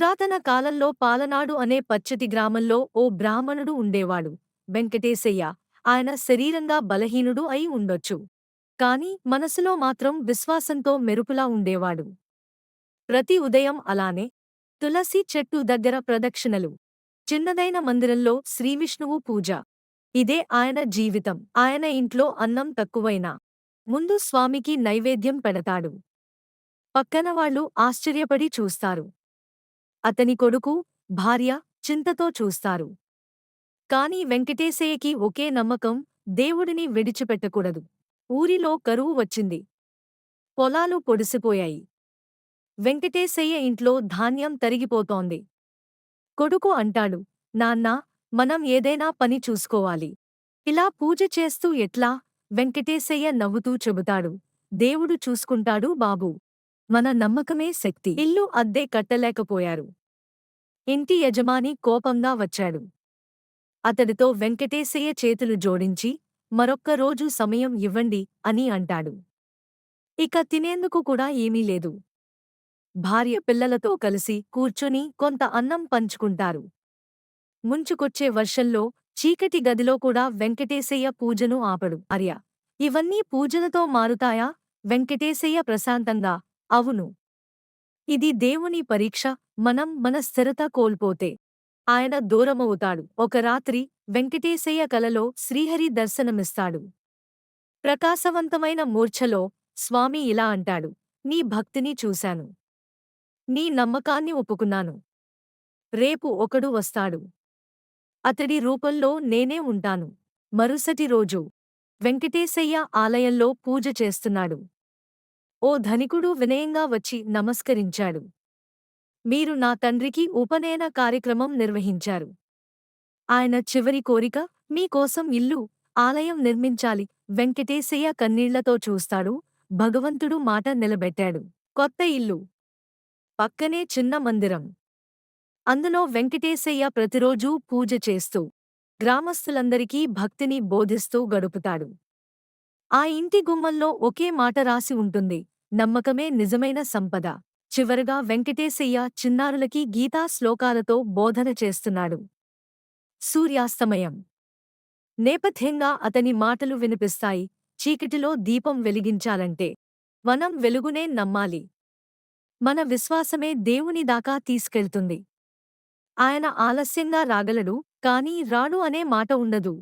పురాతన కాలంలో పాలనాడు అనే పచ్చటి గ్రామంలో ఓ బ్రాహ్మణుడు ఉండేవాడు. వెంకటేశయ్య ఆయన శరీరంగా బలహీనుడు అయి ఉండొచ్చు. కాని మనసులో మాత్రం విశ్వాసంతో మెరుపులా ఉండేవాడు. ప్రతి ఉదయం అలానే తులసి చెట్టు దగ్గర ప్రదక్షిణలు. చిన్నదైన మందిరంలో శ్రీవిష్ణువు పూజ. ఇదే ఆయన జీవితం. ఆయన ఇంట్లో అన్నం తక్కువైనా ముందు స్వామికి నైవేద్యం పెడతాడు. పక్కనవాళ్ళు ఆశ్చర్యపడి చూస్తారు. అతని కొడుకు భార్య చింతతో చూస్తారు. కాని వెంకటేశయ్యకి ఒకే నమ్మకం దేవుడిని విడిచిపెట్టకూడదు. ఊరిలో కరువు వచ్చింది. పొలాలు పొడిసిపోయాయి. వెంకటేశయ్య ఇంట్లో ధాన్యం తరిగిపోతోంది. కొడుకు అంటాడు నాన్నా మనం ఏదైనా పని చూసుకోవాలి. ఇలా పూజ చేస్తూ ఎట్లా? వెంకటేశయ్య నవ్వుతూ చెబుతాడు. దేవుడు చూసుకుంటాడు బాబూ. మన నమ్మకమే శక్తి. ఇల్లు అద్దె కట్టలేకపోయారు. ఇంటి యజమాని కోపంగా వచ్చాడు. అతడితో వెంకటేశయ్య చేతులు జోడించి మరొక్క రోజు సమయం ఇవ్వండి అని అంటాడు. ఇక తినేందుకు కూడా ఏమీ లేదు. భార్య పిల్లలతో కలిసి కూర్చుని కొంత అన్నం పంచుకుంటారు. ముంచుకొచ్చే వర్షంలో చీకటి గదిలో కూడా వెంకటేశయ్య పూజను ఆపడు. అర్య ఇవన్నీ పూజలతో మారుతాయా? వెంకటేశయ్య ప్రశాంతంగా అవును. ఇది దేవుని పరీక్ష మనం మన స్థిరత కోల్పోతే. ఆయన దూరమవుతాడు. ఒక రాత్రి వెంకటేశయ్య కలలో శ్రీహరి దర్శనమిస్తాడు. ప్రకాశవంతమైన మూర్ఛలో స్వామి ఇలా అంటాడు నీ భక్తిని చూశాను. నీ నమ్మకాన్ని ఒప్పుకున్నాను. రేపు ఒకడు వస్తాడు. అతడి రూపంలో నేనే ఉంటాను. మరుసటి రోజు వెంకటేశయ్య ఆలయంలో పూజ చేస్తున్నాడు. ఓ ధనికుడు వినయంగా వచ్చి నమస్కరించాడు. మీరు నా తండ్రికి ఉపనయన కార్యక్రమం నిర్వహించారు. ఆయన చివరి కోరిక మీకోసం ఇల్లు ఆలయం నిర్మించాలి. వెంకటేశయ్య కన్నీళ్ళతో చూస్తాడు భగవంతుడు మాట నిలబెట్టాడు. కొత్త ఇల్లు. పక్కనే చిన్న మందిరం. అందులో వెంకటేశయ్య ప్రతిరోజూ పూజ చేస్తూ గ్రామస్థులందరికీ భక్తిని బోధిస్తూ గడుపుతాడు. ఆ ఇంటి గుమ్మంలో ఒకే మాట రాసి ఉంటుంది. నమ్మకమే నిజమైన సంపద. చివరగా వెంకటేశయ్య చిన్నారులకి గీతా శ్లోకాలతో బోధన చేస్తున్నాడు. సూర్యాస్తమయం. నేపథ్యంగా అతని మాటలు వినిపిస్తాయి. చీకటిలో దీపం వెలిగించాలంటే. వనం వెలుగునే నమ్మాలి. మన విశ్వాసమే దేవుని దాకా తీసుకెళ్తుంది. ఆయన ఆలస్యంగా రాగలడు కానీ రాడు అనే మాట ఉండదు.